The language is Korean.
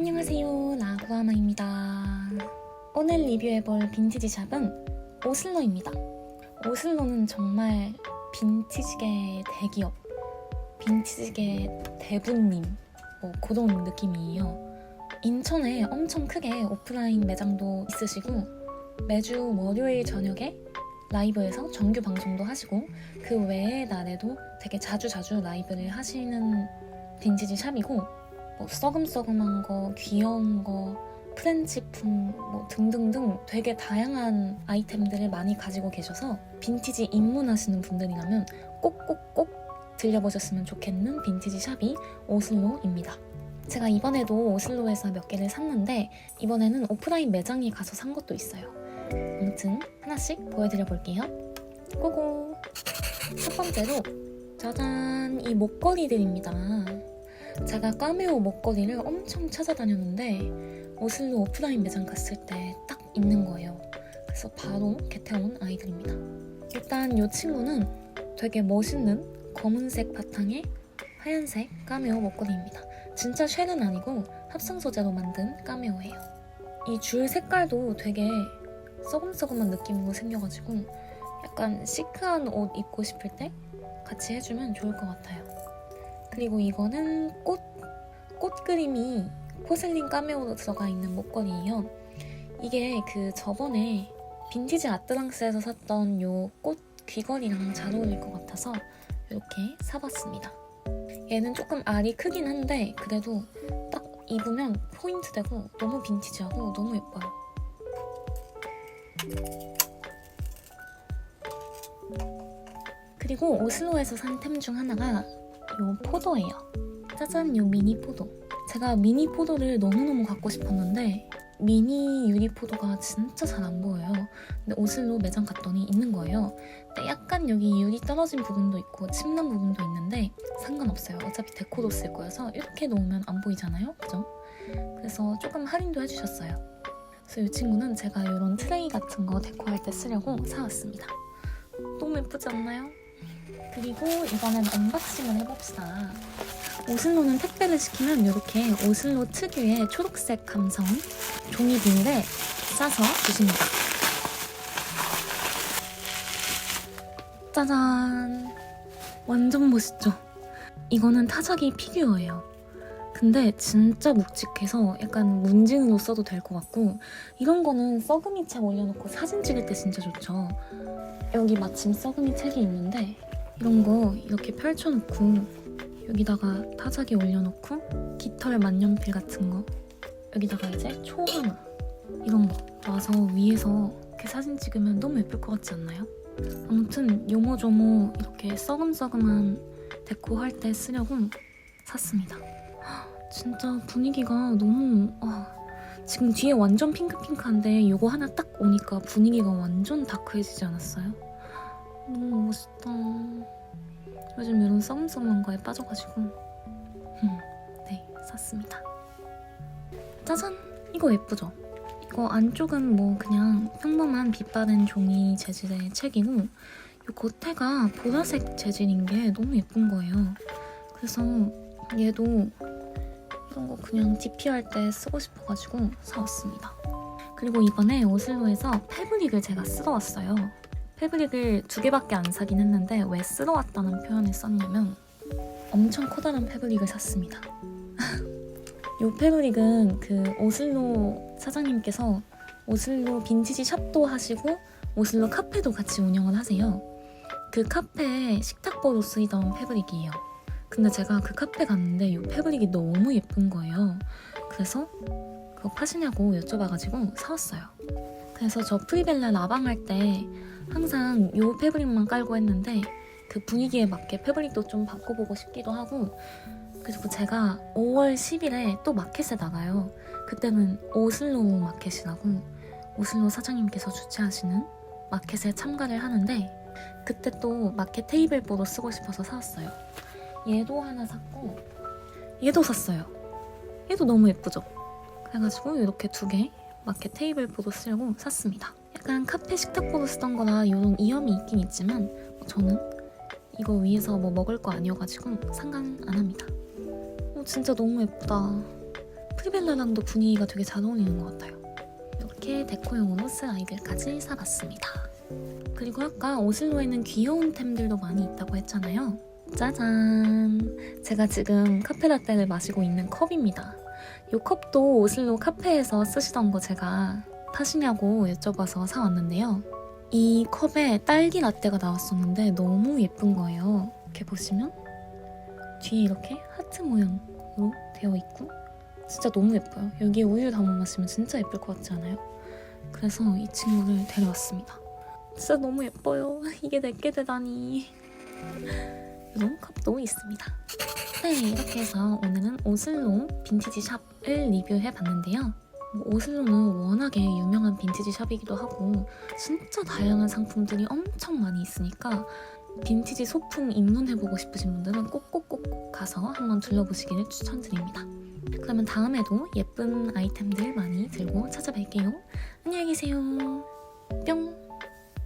안녕하세요. 라구아마입니다. 오늘 리뷰해볼 빈티지 샵은 오슬로입니다. 오슬로는 정말 빈티지계 대기업 빈티지계 대부님 뭐 그런 느낌이에요. 인천에 엄청 크게 오프라인 매장도 있으시고 매주 월요일 저녁에 라이브에서 정규 방송도 하시고 그 외의 날에도 되게 자주 자주 라이브를 하시는 빈티지 샵이고 뭐 썩음썩음한 거, 귀여운 거, 프렌치풍 뭐 등등등 되게 다양한 아이템들을 많이 가지고 계셔서 빈티지 입문하시는 분들이라면 꼭꼭꼭 들려보셨으면 좋겠는 빈티지 샵이 오슬로입니다. 제가 이번에도 오슬로에서 몇 개를 샀는데 이번에는 오프라인 매장에 가서 산 것도 있어요. 아무튼 하나씩 보여드려 볼게요. 고고! 첫 번째로 짜잔! 이 목걸이들입니다. 제가 까메오 목걸이를 엄청 찾아다녔는데 오슬로 오프라인 매장 갔을 때 딱 있는 거예요. 그래서 바로 개태온 아이들입니다. 일단 이 친구는 되게 멋있는 검은색 바탕에 하얀색 까메오 목걸이입니다. 진짜 쉘은 아니고 합성 소재로 만든 까메오예요. 이 줄 색깔도 되게 썩음썩음한 느낌으로 생겨가지고 약간 시크한 옷 입고 싶을 때 같이 해주면 좋을 것 같아요. 그리고 이거는 꽃, 꽃 그림이 포슬린 까메오로 들어가 있는 목걸이에요. 이게 그 저번에 빈티지 아트랑스에서 샀던 요 꽃 귀걸이랑 잘 어울릴 것 같아서 이렇게 사봤습니다. 얘는 조금 알이 크긴 한데 그래도 딱 입으면 포인트 되고 너무 빈티지하고 너무 예뻐요. 그리고 오슬로에서 산 템 중 하나가 요 포도예요. 짜잔, 요 미니 포도. 제가 미니 포도를 너무너무 갖고 싶었는데 미니 유리 포도가 진짜 잘 안 보여요. 근데 오슬로 매장 갔더니 있는 거예요. 근데 약간 여기 유리 떨어진 부분도 있고 침난 부분도 있는데 상관없어요. 어차피 데코로 쓸 거여서 이렇게 놓으면 안 보이잖아요. 그죠? 그래서 조금 할인도 해주셨어요. 그래서 이 친구는 제가 이런 트레이 같은 거 데코할 때 쓰려고 사왔습니다. 너무 예쁘지 않나요? 그리고 이번엔 언박싱을 해봅시다. 오슬로는 택배를 시키면 이렇게 오슬로 특유의 초록색 감성 종이 비닐에 싸서 주십니다. 짜잔! 완전 멋있죠? 이거는 타자기 피규어예요. 근데 진짜 묵직해서 약간 문진으로 써도 될 것 같고 이런 거는 썩음이 책 올려놓고 사진 찍을 때 진짜 좋죠. 여기 마침 썩음이 책이 있는데 이런 거 이렇게 펼쳐놓고 여기다가 타자기 올려놓고 깃털 만년필 같은 거 여기다가 이제 초 하나 이런 거 놔서 위에서 이렇게 사진 찍으면 너무 예쁠 것 같지 않나요? 아무튼 요모조모 이렇게 썩음썩음한 데코 할 때 쓰려고 샀습니다. 헉, 진짜 분위기가 너무 아, 지금 뒤에 완전 핑크핑크한데 요거 하나 딱 오니까 분위기가 완전 다크해지지 않았어요? 너무 멋있다. 요즘 이런 썸썸한 거에 빠져가지고. 음, 네 샀습니다. 짜잔! 이거 예쁘죠? 이거 안쪽은 뭐 그냥 평범한 빛바랜 종이 재질의 책이고 이 겉에가 보라색 재질인 게 너무 예쁜 거예요. 그래서 얘도 이런 거 그냥 DP할 때 쓰고 싶어가지고 사왔습니다. 그리고 이번에 오슬로에서 패브릭을 제가 쓰러 왔어요 패브릭을 두 개밖에 안 사긴 했는데 왜 쓸어왔다는 표현을 썼냐면 엄청 커다란 패브릭을 샀습니다. 이 패브릭은 그 오슬로 사장님께서 오슬로 빈티지 샵도 하시고 오슬로 카페도 같이 운영을 하세요. 그 카페에 식탁보로 쓰이던 패브릭이에요. 근데 제가 그 카페 갔는데 이 패브릭이 너무 예쁜 거예요. 그래서 그거 파시냐고 여쭤봐가지고 사왔어요. 그래서 저 프리벨라 라방 할 때 항상 요 패브릭만 깔고 했는데 그 분위기에 맞게 패브릭도 좀 바꿔보고 싶기도 하고 그리고 제가 5월 10일에 또 마켓에 나가요. 그때는 오슬로 마켓이라고 오슬로 사장님께서 주최하시는 마켓에 참가를 하는데 그때 또 마켓 테이블 보러 쓰고 싶어서 사왔어요. 얘도 하나 샀고 얘도 샀어요. 얘도 너무 예쁘죠? 그래가지고 이렇게 두 개 마켓 테이블 보러 쓰려고 샀습니다. 약간 카페 식탁보로 쓰던 거라 이런 이염이 있긴 있지만 뭐 저는 이거 위에서 뭐 먹을 거 아니어가지고 상관 안 합니다. 어, 진짜 너무 예쁘다. 프리벨라랑도 분위기가 되게 잘 어울리는 것 같아요. 이렇게 데코용으로 쓸 아이들까지 사봤습니다. 그리고 아까 오슬로에는 귀여운 템들도 많이 있다고 했잖아요. 짜잔! 제가 지금 카페라떼를 마시고 있는 컵입니다. 이 컵도 오슬로 카페에서 쓰시던 거 제가 파시냐고 여쭤봐서 사왔는데요. 이 컵에 딸기 라떼가 나왔었는데 너무 예쁜 거예요. 이렇게 보시면 뒤에 이렇게 하트 모양으로 되어 있고 진짜 너무 예뻐요. 여기 우유 담아 마시면 진짜 예쁠 것 같지 않아요? 그래서 이 친구를 데려왔습니다. 진짜 너무 예뻐요. 이게 내게 되다니. 이런 컵도 있습니다. 네, 이렇게 해서 오늘은 오슬로 빈티지 샵을 리뷰해 봤는데요. 뭐 오슬로는 워낙에 유명한 빈티지 샵이기도 하고 진짜 다양한 상품들이 엄청 많이 있으니까 빈티지 소품 입문해보고 싶으신 분들은 꼭꼭꼭 가서 한번 둘러보시기를 추천드립니다. 그러면 다음에도 예쁜 아이템들 많이 들고 찾아뵐게요. 안녕히 계세요. 뿅!